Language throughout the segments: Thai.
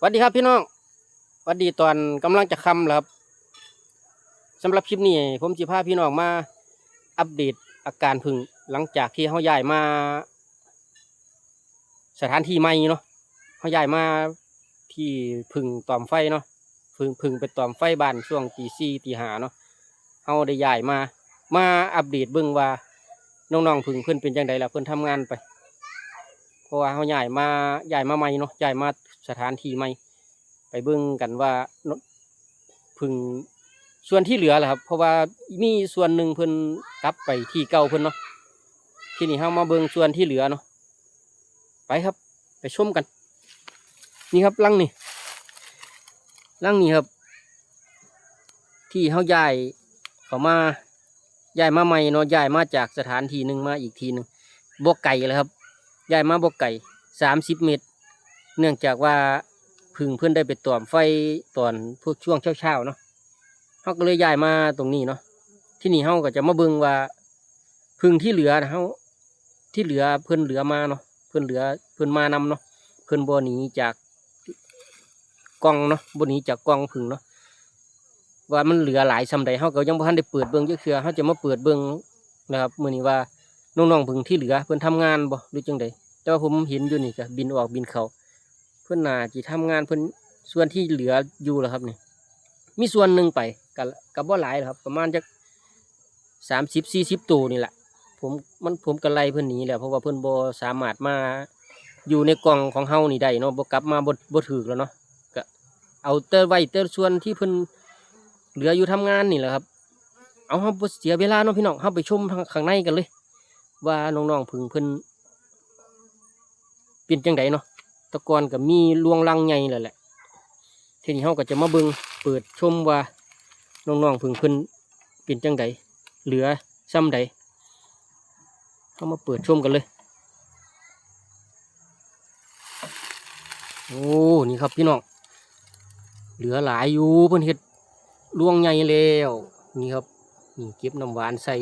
สวัสดีครับพี่น้องสวัสดีตอนกำลังจะคำแล้วครับสำหรับคลิปนี้ ผมจะพาพี่น้องมา อัปเดตอาการพึ่งหลังจากที่เขาย้ายมา สถานที่ใหม่เนาะเขาย้ายมาที่พึ่งตอมไฟเนาะพึ่งพึ่งไปตอมไฟบ้านช่วงตีสี่ตีห้าเนาะเขาได้ย้ายมา มาอัปเดตเบิ่งว่าน้องๆพึ่งเพิ่นเป็นจังไดล่ะเพิ่นทำงานไป เพราะว่าเขาย้ายมาย้ายมาใหม่เนาะย้ายมาสถานที่ใหม่ ไปเบิ่งกันว่าพึ่งส่วนที่เหลือแหละครับ เพราะว่ามีส่วนหนึ่งเพิ่นกลับไปที่เก่าเพิ่นเนาะที่นี่เฮามาเบิ่งส่วนที่เหลือเนาะไปครับ ไปชมกัน นี่ครับลังนี่ลังนี่ครับ ที่เฮาย้ายเขามาย้ายมาใหม่เนาะย้ายมาจากสถานที่หนึ่งมาอีกทีหนึ่งบ่ไก่เลยครับ ย้ายมาบ่ไก่สามสิบเมตร เนื่องจากว่าพึ่งเพื่อนได้ไปตอมไฟตอนพวกช่วงเช้าๆเนาะเขาก็เลยย้ายมาตรงนี้เนาะที่นี่เขาก็จะมาเบิ่งว่าพึ่งที่เหลือนะเขาที่เหลือเพื่อนเหลือมาเนาะเพื่อนเหลือเพื่อนมานำเนาะเพื่อนบ่หนีจากกองเนาะบ่หนีจากกองพึ่งเนาะว่ามันเหลือหลายซำใดเขาก็ยังบ่ทันได้เปิดเบิ่งจักเทื่อเขาจะมาเปิดเบิ่งนะครับมื้อนี้ว่า น้องๆพึ่งที่เหลือ เพิ่นทำงานบ่หรือจังใดแต่ว่าผมเห็นอยู่นี่ก็บินออกบินเขาเพื่อนน่าจะทำงานเพื่อนส่วนที่เหลืออยู่แล้วครับนี่มีส่วนหนึ่งไปกับกับบ่หลายหรอครับ ประมาณจักสามสิบสี่สิบตัวนี่แหละผมมันผมก็ไลเพื่อนหนีแหละเพราะว่าเพื่อนบ่สามารถมาอยู่ในกล่องของเฮานี่ได้เนาะบ่กลับมาบ่บ่ถือแล้วเนาะก็เอาเตอไว้เตอร์ส่วนที่เพิ่อนเหลืออยู่ทำงานนี่แหละครับ เอาเฮาบ่เสียเวลาเนาะพี่น้องเฮาไปชมข้างในกันเลย ว่าน้องๆพึ่งเพิ่นเป็นจังไดเนาะตะกอนกับมีลวงลังใหญ่แล้วแหละทีนี้เฮาก็จะมาเบิ่งเปิดชมว่าน้องๆพึ่งเพิ่นเป็นจังไดเหลือซ้ำใดเฮามาเปิดชมกันเลย โอ้นี่ครับพี่น้องเหลือหลายอยู่เพิ่นเฮ็ดลวงใหญ่แล้วนี่ครับนี่เก็บน้ำหวานใส่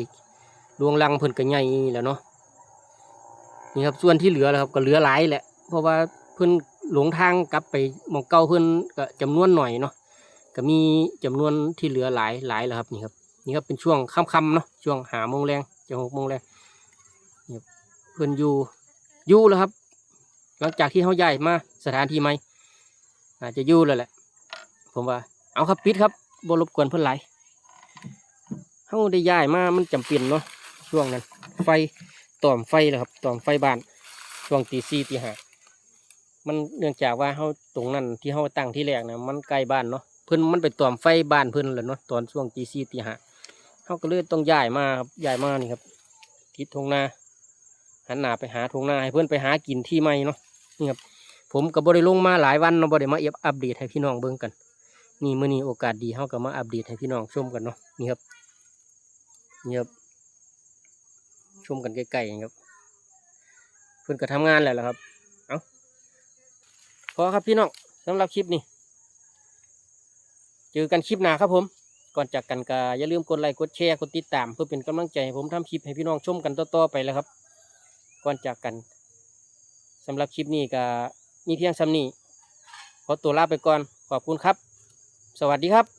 ลวงลังเพิ่นก็ใหญ่แล้วเนาะนี่ครับส่วนที่เหลือแล้วครับก็เหลือหลายแหละ เพราะว่าเพิ่นหลงทางกลับไปมองเก่าเพิ่นก็จำนวนหน่อยเนาะก็มีจำนวนที่เหลือหลายหลายแล้วครับนี่ครับนี่ครับเป็นช่วงค่ำๆเนาะช่วงหาโมงแรงจะหกโมงแรงนี่เพิ่นอยู่อยู่แล้วครับ หลังจากที่เขาย้ายมาสถานที่ใหม่อาจจะอยู่แล้วแหละ ผมว่า เอาครับปิดครับบรบกวนเพิ่นหลายเขาได้ย้ายมามันจำเป็นเนาะ ช่วงนั้น ไฟต่อมไฟแหละครับต่อมไฟบ้านช่วงตีสี่ตีห้ามันเนื่องจากว่าเขาตรงนั้นที่เขาตั้งที่แรกนะมันใกล้บ้านเนาะเพิ่อนมันไปต่อมไฟบ้านเพิ่อนแหละเนาะตอนช่วงตีสี่ตีห้าเขาก็เลยต้องย้ายมาครับย้ายมานี่ครับทิศทงนาหันหน้าไปหาทงนาให้เพื่อนไปหากินที่ใหม่เนาะนี่ครับผมก็บ่ได้ลงมาหลายวันเนาะบ่ได้มาเอฟอัปเดตให้พี่น้องเบิ่งกัน นี่มื้อนี้โอกาสดีเขาก็มาอัปเดตให้พี่น้องชมกันเนาะนี่ครับนี่ครับ ชมกันใกล้ๆครับ เพื่อนก็ทำงานแล้วล่ะครับ เอาพอครับพี่น้องสำหรับคลิปนี้ เจอกันคลิปหน้าครับผม ก่อนจากกันก็อย่าลืมกดไลค์กดแชร์กดติดตาม เพื่อเป็นกำลังใจให้ผมทำคลิปให้พี่น้องชมกันต่อๆไปแล้วครับ ก่อนจากกันสำหรับคลิปนี้ก็มีเพียงซ้ำนี้ขอตัวลาไปก่อนขอบคุณครับ สวัสดีครับ